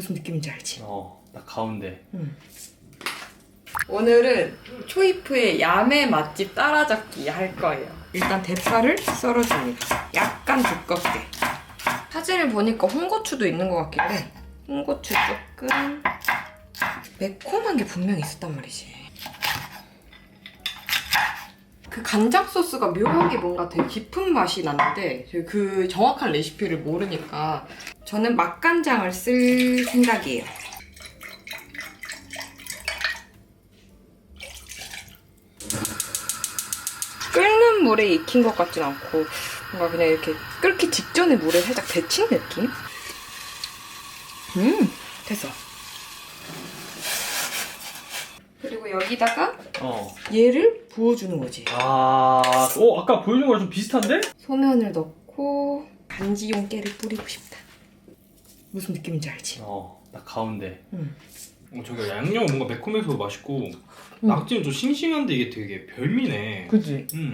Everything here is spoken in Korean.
무슨 느낌인지 알지? 어, 나 가운데. 오늘은 초이프의 야매 맛집 따라잡기 할 거예요. 일단 대파를 썰어줍니다. 약간 두껍게. 사진을 보니까 홍고추도 있는 것 같긴 해. 홍고추 조금. 매콤한 게 분명히 있었단 말이지. 그 간장 소스가 묘하게 뭔가 되게 깊은 맛이 나는데 그 정확한 레시피를 모르니까 저는 맛간장을 쓸 생각이에요. 끓는 물에 익힌 것 같진 않고 뭔가 그냥 이렇게 끓기 직전에 물에 살짝 데친 느낌? 음 됐어 그리고 여기다가 어. 얘를 부어주는 거지 아, 어, 아까 보여준 거랑 좀 비슷한데? 소면을 넣고 간지용 깨를 뿌리고 싶다 무슨 느낌인지 알지? 어, 나 가운데. 응. 어, 저기 양념은 뭔가 매콤해서 맛있고 낙지는 좀 싱싱한데 이게 되게 별미네. 그지? 음.